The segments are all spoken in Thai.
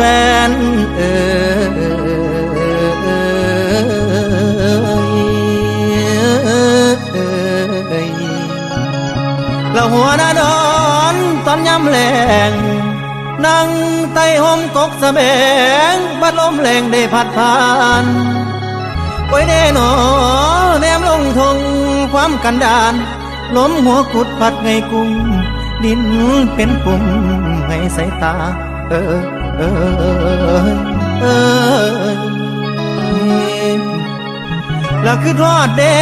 แฟนเอ่ยแล้วหัวนาดอนตอนย้ำแรงนั่งใต้ห่มกกสะแบงบัดลมแรงได้พัดผ่านโอ้ยเด้หนอแนมลงทงความกันดานล้มหัวกุดพัดไงกุ้งดินเป็นปุ่มให้สายตา เออ เออเออแล้วคือทอดเด้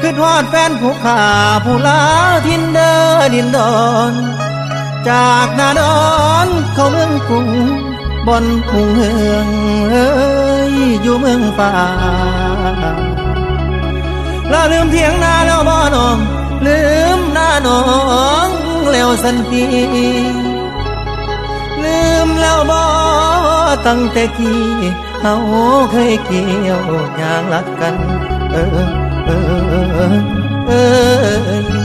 คือทอดแฟนผู้ขาผู้ลาทินเดอดินดอนจากนาดอนเข้าเมืองกรุงบนคุงเฮืองเอ้ยอยู่เมืองป่าแล้วลืมเถียงนาแล้วบ่น้องลืมหน้าน้องแล้วสันที ตั้งแต่กี้เฮาเคยเกี่ยวอย่างรักกัน เออเออเออ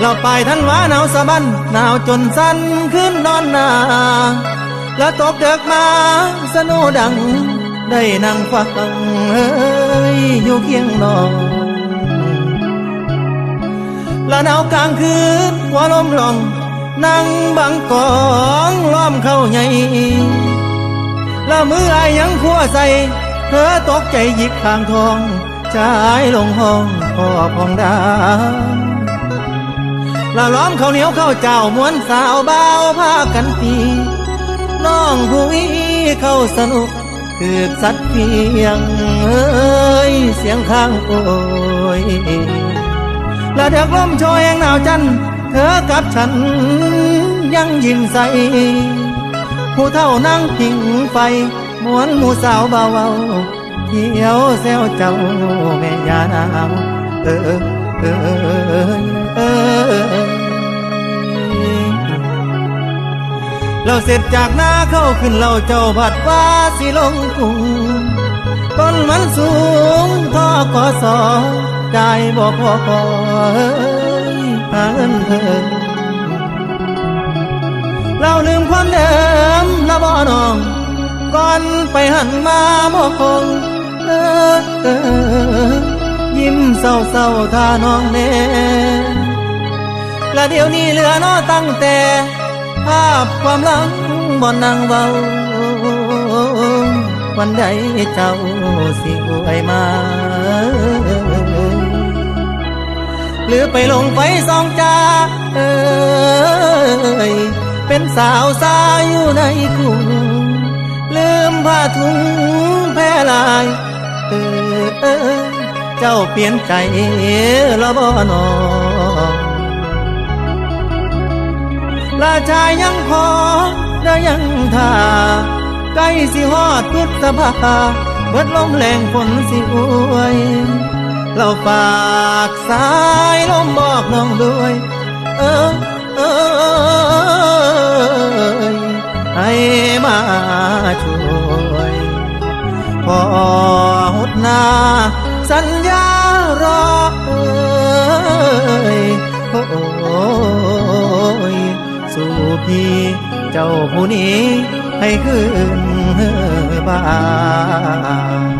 เราไปทันวาหนาวสะบันหนาวจนสั้นขึ้นนอนนาแล้วตกเดึกมาสนุดัง ได้นั่งฟังเอ้ยอยู่เคียงนอนแล้วหนาวกลางคืนหัวลมลอง นั่งบังกองล้อมเข้าใหญ่แล้วมืออายยังขัวใส่เธอตกใจหยิกข้างทองชายลงห้องพ่อพองดาละล้อมเขาเหนียวเข้าเจ้ามวนสาวเบาพากันตีน้องผู้อีเข้าสนุกคือสัตว์เพียงเอ้ยเสียงข้างโอยและเด็กล้มโชยยังหนาวจันทร์ เธอกับฉันยังยิ้มใส ผู้เท่านั่งพิงไฟมวนหมู่สาวเบาๆเที่ยวแซวเจ้าแม่ยานาวเออเออเออเราเสร็จจากหน้าเข้าขึ้นเราเจ้าผัดว่าสิลงกรุงต้นมันสูงท่อกอสอได้บอกพอพอาเงินเพิ่มเราลืมความเดิมละบ่อนอง ก่อนไปหันมาบ่คงเออเออยิ้มเศร้าเศร้าท่าน้องแน่และเดี๋ยวนี้เหลือน้อตั้งแต่ ภาพความหลังบ่นั่งเบาวันใดเจ้าสิอวยมา หรือไปลงไฟสองจาเอ้ยเป็นสาวสายอยู่ในกรุงลืมผ้าถุงแพร่ลายเออเออเจ้าเปลี่ยนใจล้วบ่นอลาชายยังพอได้ยังท่าใกล้สิฮอดพุทธภาเบิดลมแรงฝนสิอวย เราฝากสายลมบอกน้องด้วย เออเออให้มาช่วยพอหุดหนาสัญญารอเอ้ยโอ้ยสู่พี่เจ้าผู้นี้ให้ขึ้นบ้าน